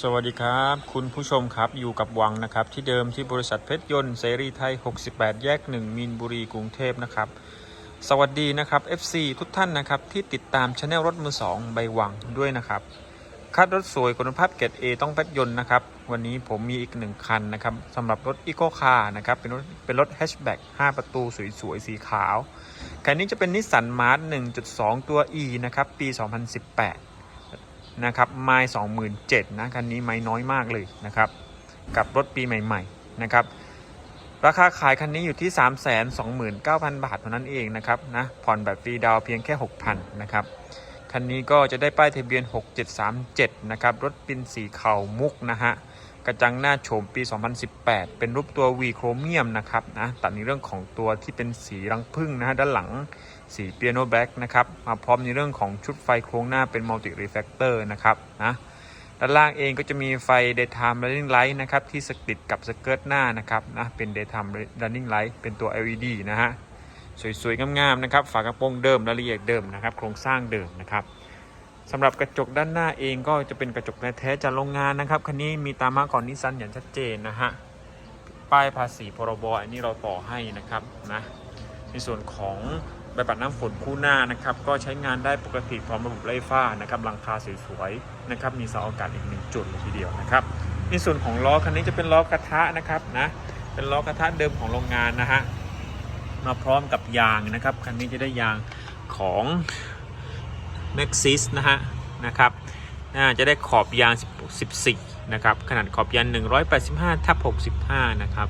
สวัสดีครับ คุณผู้ชมครับอยู่กับวังนะครับ ที่เดิมที่บริษัทเพชรยนต์เสรีไทย 68 แยก 1 มีนบุรีกรุงเทพนะครับ สวัสดีนะครับ FC ทุกท่านนะครับ ที่ติดตามช anel รถมือ 2 ใบวังด้วยนะครับ คัดรถสวยคุณภาพเกรด A ต้องเพชรยนต์นะครับ วันนี้ผมมีอีกหนึ่งคันนะครับสำหรับรถอีโ c คาร์นะครับ เป็นรถเป็นรถแฮชแบ็ก5 ประตูสวยๆ สีขาวคันนี้จะเป็นนิสสันมาร์ท1.2 ตัว E นะครับปี 2018 นะครับไม้สองหมื่นเจ็ดนะคันนี้ไม้น้อยมากเลยนะครับกับรถปีใหม่ๆนะครับราคาขายคันนี้อยู่ที่ 3 2 9 0 0 0 บาทเท่านั้นเองนะครับนะผ่อนแบบฟรีดาวเพียงแค่ 6,000นะครับคันนี้ก็จะได้ป้ายทะเบียน 6737นะครับรถปินสีเข่ามุกนะฮะกระจังหน้าโฉมปี 2018 เป็นรูปตัว V โครเมียมนะครับนะตัดในเรื่องของตัวที่เป็นสีรังผึ้งนะฮะด้านหลัง สีเปียโนแบล็กนะครับมาพร้อมในเรื่องของชุดไฟโครงหน้าเป็นมัลติรีเฟกเตอร์นะครับนะด้านล่างเองก็จะมีไฟ daytime running light นะครับที่สติดกับสเกิร์ตหน้านะครับนะเป็น daytime running light เป็นตัว LED นะฮะสวยๆงามๆนะครับฝากระโปรงเดิมรายละเอียดเดิมนะครับโครงสร้างเดิมนะครับสำหรับกระจกด้านหน้าเองก็จะเป็นกระจกแท้จากโรงงานนะครับคันนี้มีตามาก่อนนิสสันอย่างชัดเจนนะฮะป้ายภาษีพรบอันนี้เราต่อให้นะครับนะในส่วนของ ใบปัดน้ำฝนคู่หน้านะครับ ก็ใช้งานได้ปกติพร้อมระบบไล่ฟ้านะครับหลังคาสวยๆนะครับ มีเสาอากาศอีกหนึ่งจุดเลยทีเดียวนะครับ ในส่วนของล้อคันนี้จะเป็นล้อกระทะนะครับนะเป็นล้อกระทะเดิมของโรงงานนะฮะมาพร้อมกับยางนะครับคันนี้จะได้ยางของ m a x i s นะฮะนะครับน่าจะได้ขอบยาง 14 นะครับ ขนาดขอบยาง 185 ทับ 65 นะครับ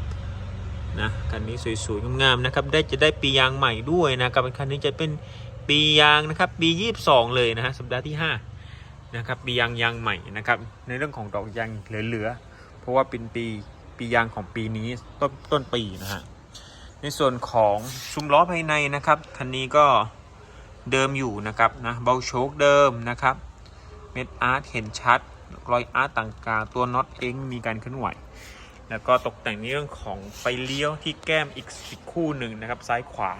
นะคันนี้สวยๆงามๆนะครับได้จะได้ปียางใหม่ด้วยนะครับคันนี้จะเป็นปียางนะครับปี 22 เลยนะฮะสัปดาห์ที่5นะครับปียางยางใหม่นะครับในเรื่องของดอกยางเหลือๆเพราะว่าเป็นปีปียางของปีนี้ต้นต้นปีนะฮะในส่วนของซุ้มล้อภายในนะครับคันนี้ก็เดิมอยู่นะครับนะเบาโชคเดิมนะครับเม็ดอาร์ตเห็นชัดรอยอาร์ตต่างๆตัวน็อตเองมีการเคลื่อนไหว แล้วก็ตกแต่งในเรื่องของไฟเลี้ยวที่แก้มอีกอีกคู่หนึ่งนะครับ ซ้ายขวา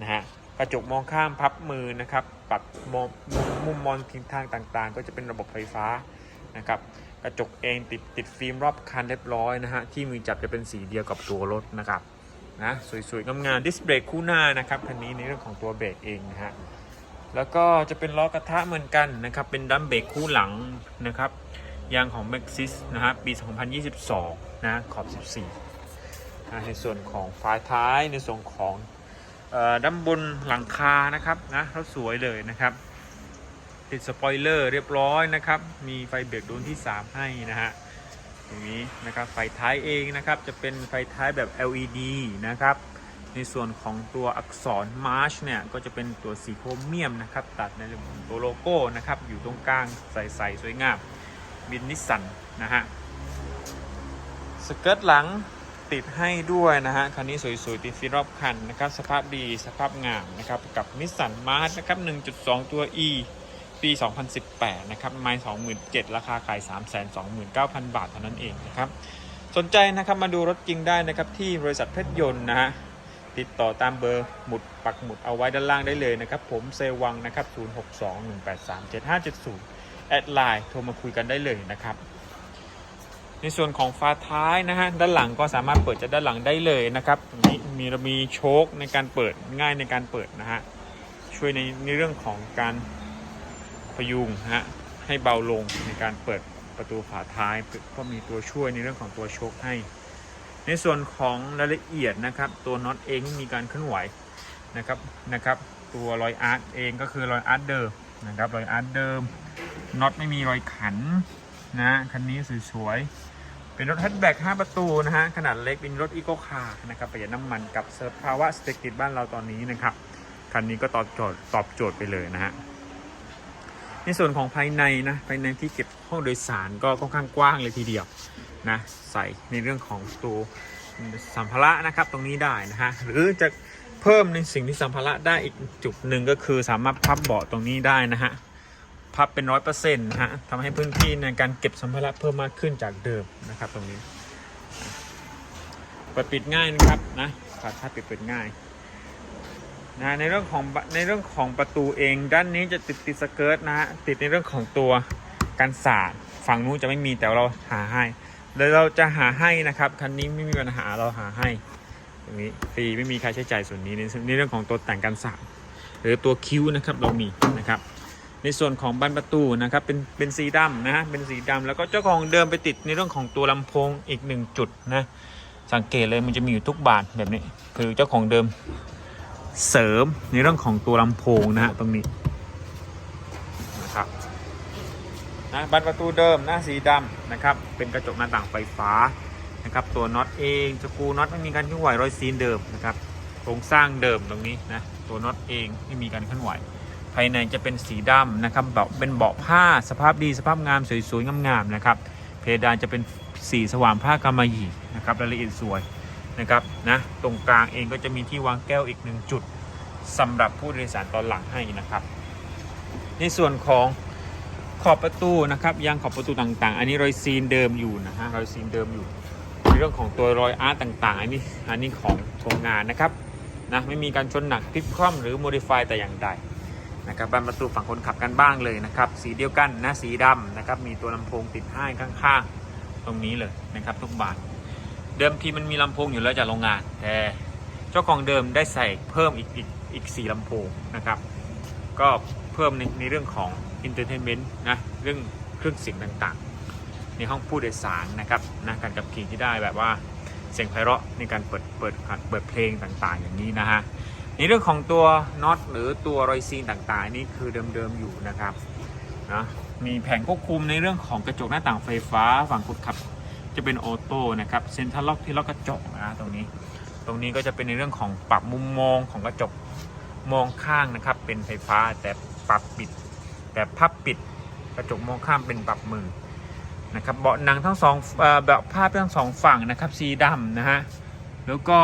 นะฮะกระจกมองข้ามพับมือนะครับปรับมองมุมมองทิศทางต่างๆ ก็จะเป็นระบบไฟฟ้านะครับกระจกเองติดติดฟิล์มรอบคันเรียบร้อยนะฮะที่มือจับจะเป็นสีเดียวกับตัวรถนะครับนะสวยๆงามๆดิสเบรกคู่หน้านะครับคันนี้ในเรื่องของตัวเบรกเองนะฮะแล้วก็จะเป็นล้อกระทะเหมือนกันนะครับเป็นดัมเบรกคู่หลังนะครับ ยางของ m a x i s นะฮะปี 2022 นะขอบ 14นะในส่วนของฝาท้ายในส่วนของออด้านบนหลังคานะครับนะรถสวยเลยนะครับ ติดสปอยเลอร์เรียบร้อยนะครับ มีไฟเบรกดวงที่ 3 ให้นะฮะอย่างนี้นะครับไฟท้ายเองนะครับจะเป็นไฟท้ายแบบ LED นะครับในส่วนของตัวอักษร March เนี่ย ก็จะเป็นตัวสีโครเมียมนะครับ ตัดในเรื่องของตัวโลโก้นะครับ อยู่ตรงกลางใส ๆ สวยงาม บินนิสสันนะฮะสเกิร์ตหลังติดให้ด้วยนะฮะคันนี้สวยๆติดฟีรอบคันนะครับสภาพดีสภาพงามนะครับกับนิสสันมาร์นะครับ 1.2 ตัว E ปี 2018 นะครับไม้27,000 ราคาขาย 329,000 บาทเท่านั้นเองนะครับ สนใจนะครับมาดูรถจริงได้นะครับที่บริษัทเพชรยนต์นะฮะติดต่อตามเบอร์หมุดปักหมุดเอาไว้ด้านล่างได้เลยนะครับ ผมเซวังนะครับ 0621837570 แอดไลน์โทรมาคุยกันได้เลยนะครับ ในส่วนของฝาท้ายนะฮะด้านหลังก็สามารถเปิดจากด้านหลังได้เลยนะครับมีมีเรามีโชคในการเปิดง่ายในการเปิดนะฮะช่วยในในเรื่องของการพยุงฮะให้เบาลงในการเปิดประตูฝาท้ายก็มีตัวช่วยในเรื่องของตัวโชคให้ ในส่วนของรายละเอียดนะครับ ตัวน็อตเองมีการเคลื่อนไหวนะครับนะครับ ตัวรอยอาร์ตเองก็คือรอยอาร์ตเดิมนะครับรอยอาร์ตเดิม น็อตไม่มีรอยขันนะคันนี้สวยๆเป็นรถแฮชแบ็ก5ประตูนะฮะขนาดเล็กเป็นรถอีโคคาร์นะครับประหยัดน้ำมันกับสภาวะเศรษฐกิจบ้านเราตอนนี้นะครับคันนี้ก็ตอบโจทย์ตอบโจทย์ไปเลยนะฮะในส่วนของภายในนะภายในที่เก็บห้องโดยสารก็ค่อนข้างกว้างเลยทีเดียวนะใส่ในเรื่องของตัวสัมภาระนะครับตรงนี้ได้นะฮะหรือจะเพิ่มในสิ่งที่สัมภาระได้อีกจุดหนึ่งก็คือสามารถพับเบาะตรงนี้ได้นะฮะ พับเป็นร้อยเปอร์เซ็นต์นะฮะทำให้พื้นที่ในการเก็บสัมภาระเพิ่มมากขึ้นจากเดิมนะครับ ตรงนี้เปิดปิดง่ายนะครับนะฝาท้ายปิดเปิดง่ายนะในเรื่องของในเรื่องของประตูเองด้านนี้จะติดติดสเกิร์ตนะฮะติดในเรื่องของตัวกันสาดฝั่งนู้นจะไม่มีแต่เราหาให้เดี๋ยวเราจะหาให้นะครับคันนี้ไม่มีปัญหาเราหาให้ตรงนี้ฟรีไม่มีค่าใช้จ่ายส่วนนี้ในเรื่องของตัวแต่งกันสามหรือตัวคิ้วนะครับเรามีนะครับ ในส่วนของบานประตูนะครับเป็นเป็นสีดำนะฮะเป็นสีดำแล้วก็เจ้าของเดิมไปติดในเรื่องของตัวลำโพงอีกหนึ่งจุดนะสังเกตเลยมันจะมีอยู่ทุกบานแบบนี้ คือเจ้าของเดิมเสริมในเรื่องของตัวลำโพงนะฮะตรงนี้นะครับนะบานประตูเดิมน้าสีดำนะครับเป็นกระจกหน้าต่างไฟฟ้านะครับตัวน็อตเองสกูน็อตไม่มีการเคลื่อนไหวรอยซีนเดิมนะครับโครงสร้างเดิมตรงนี้นะตัวน็อตเองไม่มีการเคลื่อนไหว ภายในจะเป็นสีดำนะครับเบาเป็นเบาะผ้าสภาพดีสภาพงามสวยๆงามๆนะครับเพดานจะเป็นสีสว่างผ้ากำมะหยี่นะครับรายละเอียดสวยนะครับนะตรงกลางเองก็จะมีที่วางแก้วอีกหนึ่งจุดสำหรับผู้โดยสารตอนหลังให้นะครับ ในส่วนของขอบประตูนะครับยางขอบประตูต่างๆ อันนี้รอยซีนเดิมอยู่นะฮะรอยซีนเดิมอยู่ในเรื่องของตัวรอยอาร์ตต่างๆอันนี้อันนี้ของโรงงานนะครับนะไม่มีการชนหนักพลิกคว่ำหรือโมดิฟายแต่อย่างใด นะครับบานประตูฝั่งคนขับกันบ้างเลยนะครับ สีเดียวกันนะสีดำนะครับ มีตัวลำโพงติดให้ข้างๆ ตรงนี้เลยนะครับ ทุกบานเดิมทีมันมีลำโพงอยู่แล้วจากโรงงาน แต่เจ้าของเดิมได้ใส่เพิ่มอีกอีกอีกสี่ลำโพงนะครับ ก็เพิ่มในในเรื่องของ Entertainment นะเรื่องเครื่องเสียงต่างๆ ในห้องผู้โดยสารนะครับนะการกับขี่ที่ได้แบบว่าเสียงไพเราะในการเปิดเปิดเปิดเพลงต่างๆ อย่างนี้นะฮะ ในเรื่องของตัวน็อตหรือตัวรอยซีนต่างๆ นี่คือเดิมๆอยู่นะครับนะมีแผงควบคุมในเรื่องของกระจกหน้าต่างไฟฟ้าฝั่งคนขับจะเป็นออโต้นะครับเซ็นทรัลล็อกที่ล็อกกระจกนะตรงนี้ ตรงนี้ก็จะเป็นในเรื่องของปรับมุมมองของกระจกมองข้างนะครับ เป็นไฟฟ้าแต่ปรับปิด แต่พับปิดกระจกมองข้างเป็นปรับมือนะครับเบาะหนังทั้งสองเอ่อเบาะภาพทั้งสองฝั่งนะครับสีดำนะฮะแล้วก็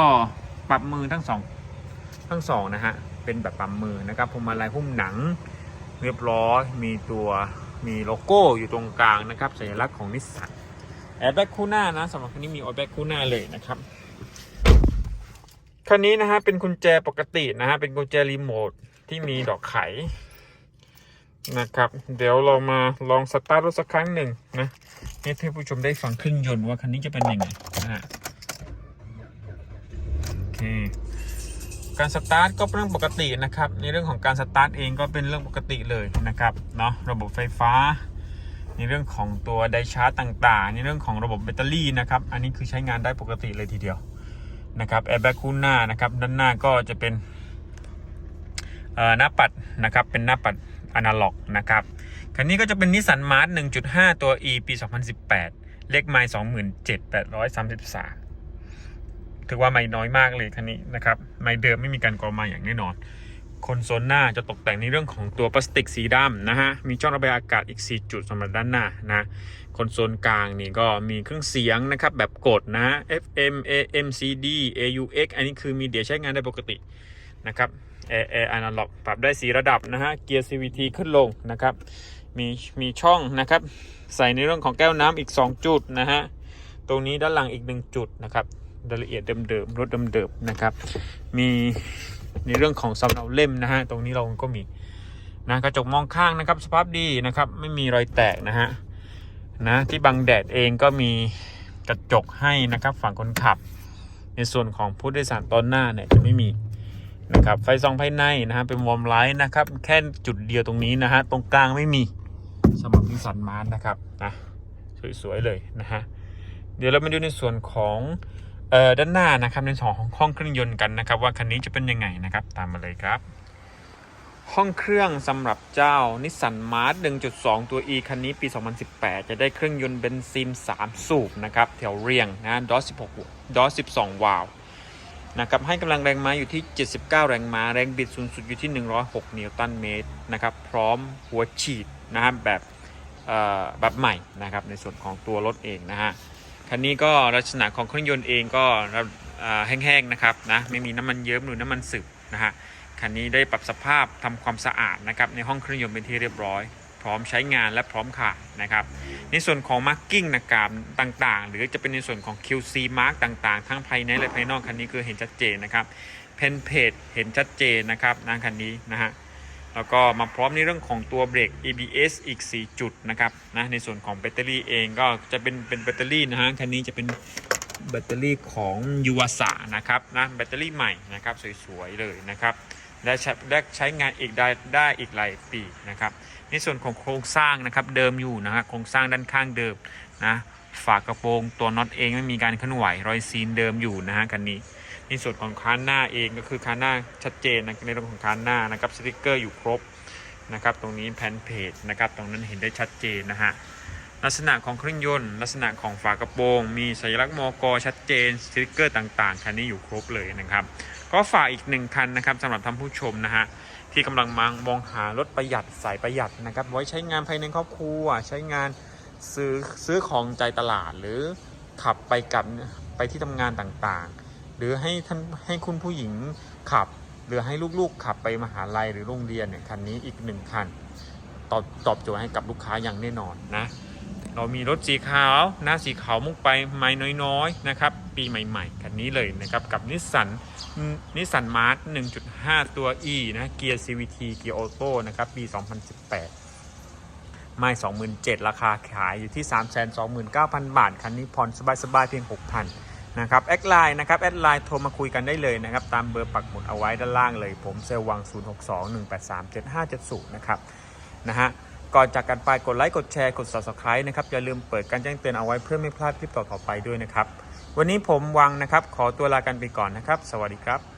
ปรับมือทั้งสอง ทั้งสองนะฮะ เป็นแบบปั๊มมือนะครับพวงมาลัยหุ้มหนังเรียบร้อย มีตัวมีโลโก้อยู่ตรงกลางนะครับสัญลักษณ์ของนิสสันแอร์แบ็กคู่หน้านะสำหรับคันนี้มีแอร์แบ็กคู่หน้าเลยนะครับคันนี้นะฮะเป็นกุญแจปกตินะฮะเป็นกุญแจรีโมทที่มีดอกไขนะครับ เดี๋ยวเรามาลองสตาร์ทรถสักครั้งหนึ่งนะให้ท่านผู้ชมได้ฟังเครื่องยนต์ว่าคันนี้จะเป็นยังไงนะฮะโอเค การสตาร์ทก็เป็นเรื่องปกตินะครับ ในเรื่องของการสตาร์ทเองก็เป็นเรื่องปกติเลยนะครับเนาะระบบไฟฟ้า ในเรื่องของตัวไดชาร์จต่างๆ ในเรื่องของระบบแบตเตอรี่นะครับอันนี้คือใช้งานได้ปกติเลยทีเดียวนะครับแอร์แบ็กคู่หน้านะครับด้านหน้าก็จะเป็นหน้าปัดนะครับเป็นหน้าปัดอนาล็อกนะครับคันนี้ก็จะเป็นนิสสันมาร์ท1.5 ตัว E ปี 2018 เลขไมล์27,833 ถือว่าไม่น้อยมากเลยคันนี้นะครับไม่เดิมไม่มีการกรอมาอย่างแน่นอนคอนโซลหน้าจะตกแต่งในเรื่องของตัวพลาสติกสีดำนะฮะ มีช่องระบายอากาศอีก 4 จุดสำหรับด้านหน้านะคอนโซลกลางนี่ก็มีเครื่องเสียงนะครับแบบกดนะ FM AM CD AUX อันนี้คือมีเดียใช้งานได้ปกตินะครับ Air Air Analog ปรับได้4ระดับนะฮะ เกียร์ CVT ขึ้นลงนะครับ มีมีช่องนะครับ ใส่ในเรื่องของแก้วน้ำอีก 2 จุดนะฮะ ตรงนี้ด้านหลังอีก 1 จุดนะครับ รายละเอียดเดิมๆรถเดิมๆนะครับ มีในเรื่องของสำเนาเล่มนะฮะตรงนี้เราก็มีนะกระจกมองข้างนะครับ สภาพดีนะครับ ไม่มีรอยแตกนะฮะนะที่บังแดดเองก็มีกระจกให้นะครับ ฝั่งคนขับ ในส่วนของผู้โดยสารตอนหน้าเนี่ยจะไม่มีนะครับไฟส่องภายในนะฮะเป็นวอร์มไลท์นะครับ แค่จุดเดียวตรงนี้นะฮะตรงกลางไม่มีสำหรับนิสสันมาร์นะครับนะสวยๆเลยนะฮะเดี๋ยวเรามาดูในส่วนของ ด้านหน้านะครับในส่วนของห้องเครื่องยนต์กันนะครับ ว่าคันนี้จะเป็นยังไงนะครับ ตามมาเลยครับ ห้องเครื่องสำหรับเจ้านิสสันมาร์ท1.2 ตัว E คันนี้ปี 2018 จะได้เครื่องยนต์เบนซิน 3 สูบนะครับแถวเรียงนะดอส16ดอส12 วาล์วนะครับให้กำลังแรงม้าอยู่ที่ 79 แรงม้า แรงบิดสูงสุดอยู่ที่ 106 นิวตันเมตรนะครับ พร้อมหัวฉีดนะครับแบบเอ่อแบบใหม่นะครับในส่วนของตัวรถเองนะฮะ คันนี้ก็ลักษณะของเครื่องยนต์เองก็แห้งๆนะครับนะไม่มีน้ำมันเยิ้มหรือน้ำมันสึกนะฮะคันนี้ได้ปรับสภาพทำความสะอาดนะครับในห้องเครื่องยนต์เป็นที่เรียบร้อย พร้อมใช้งานและพร้อมขายนะครับในส่วนของมาร์กิ้งนะครับต่างๆ หรือจะเป็นในส่วนของ QC mark ต่างๆ ทั้งภายในและภายนอกคันนี้คือเห็นชัดเจนนะครับเพนเพจเห็นชัดเจนนะครับนะคันนี้นะฮะ แล้วก็มาพร้อมในเรื่องของตัวเบรก ABS อีก 4 จุดนะครับนะในส่วนของแบตเตอรี่เองก็จะเป็นเป็นแบตเตอรี่นะฮะคันนี้จะเป็นแบตเตอรี่ของยูวาสานะครับนะแบตเตอรี่ใหม่นะครับสวยๆเลยนะครับและใช้และใช้งานอีกได้ได้อีกหลายปีนะครับในส่วนของโครงสร้างนะครับเดิมอยู่นะฮะโครงสร้างด้านข้างเดิมนะฝากระโปรงตัวน็อตเองไม่มีการเคลื่อนไหวรอยซีนเดิมอยู่นะฮะคันนี้ ในส่วนของคานหน้าเองก็คือคานหน้าชัดเจนนะในเรื่องของคานหน้านะครับสติกเกอร์อยู่ครบนะครับตรงนี้แผ่นเพจนะครับตรงนั้นเห็นได้ชัดเจนนะฮะลักษณะของเครื่องยนต์ ลักษณะของฝากระโปรง มีสัญลักษณ์มกชัดเจนสติกเกอร์ต่างๆ คันนี้อยู่ครบเลยนะครับ ก็ฝากอีกหนึ่งคันนะครับสำหรับท่านผู้ชมนะฮะที่กำลังมองมองหารถประหยัดสายประหยัดนะครับไว้ใช้งานภายในครอบครัวใช้งานซื้อซื้อของใจตลาดหรือขับไปกับไปที่ทำงานต่างๆ หรือให้ท่านให้คุณผู้หญิงขับ หรือให้ลูกๆขับไปมหาลัยหรือโรงเรียนเนี่ยคันนี้อีกหนึ่งคัน ตอบตอบโจทย์ให้กับลูกค้าอย่างแน่นอนนะ เรามีรถสีขาวหน้าสีขาวมุกไปไม้น้อยๆนะครับ ปีใหม่ๆ คันนี้เลยนะครับ กับนิสสันนิสสันมาร์ท1.5 ตัว E นะเกียร์ CVT เกียร์ออโต้นะครับ ปี 2018ไม่27,000 ราคาขายอยู่ที่ 329,000 บาท คันนี้ผ่อนสบายๆ เพียง 6,000 นะครับแอดไลน์นะครับแอดไลน์โทรมาคุยกันได้เลยนะครับ ตามเบอร์ปักหมุดเอาไว้ด้านล่างเลย ผมเซลวัง 0621837570 นะครับนะฮะก่อนจากกันไปกดไลค์กดแชร์กด subscribe นะครับ อย่าลืมเปิดการแจ้งเตือนเอาไว้เพื่อไม่พลาดคลิปต่อๆไปด้วยนะครับ วันนี้ผมวังนะครับ ขอตัวลากันไปก่อนนะครับ สวัสดีครับ